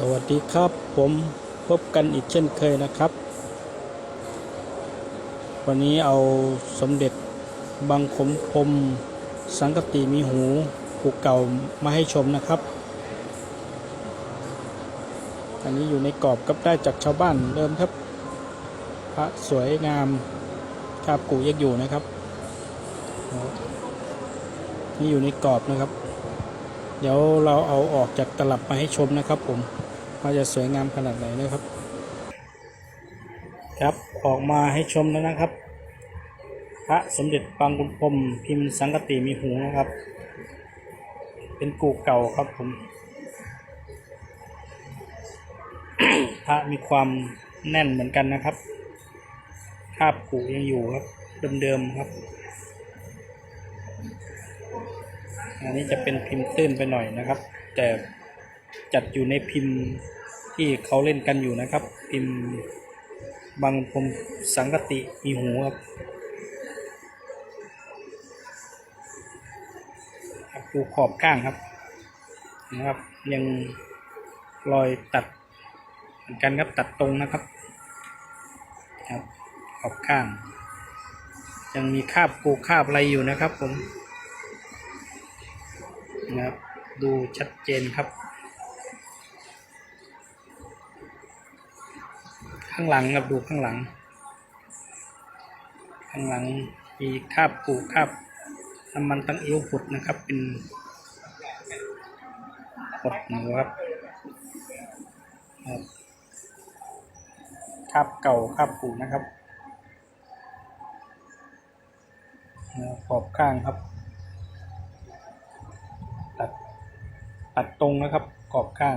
สวัสดีครับผมพบกันอีกเช่นเคยนะครับ วันนี้เอาสมเด็จบางขมพรมสังกติมีหูผูกเก่ามาให้ชมนะครับ อันนี้อยู่ในกรอบกับได้จากชาวบ้านเดิมครับ พระสวยงามคาบกูยังอยู่นะครับ นี่อยู่ในกรอบนะครับเดี๋ยวเราเอาออกจากตลับมาให้ชมนะครับผม ว่าจะสวยงามขนาดไหนนะครับ ครับออกมาให้ชมแล้วนะครับ พระสมเด็จปางกุลพรมพิมพ์สังกติมีหูนะครับ เป็นกูเก่าครับผม พระมีความแน่นเหมือนกันนะครับคาบกูยังอยู่ครับ เดิมๆครับอันนี้จะเป็นพิมพ์ตื้นไปหน่อยนะครับ แต่ จัดอยู่ในพิมพ์ที่เขาเล่นกันอยู่นะครับ พิมพ์บางพรมสังกติมีหูครับครับดูขอบก้างครับนะครับ ยังรอยตัดเหมือนกันครับตัดตรงนะครับครับ ขอบข้าง ยังมีคาบปูคาบอะไรอยู่นะครับผมนะครับดูชัดเจนครับ ข้างหลังครับดูข้างหลัง ข้างหลังมีคาบปูคาบน้ำมันตั้งเอวผุดนะครับ เป็นผดนูครับคาบเก่าคาบปูนะครับขอบข้างครับ ตัดตัดตรงนะครับขอบข้าง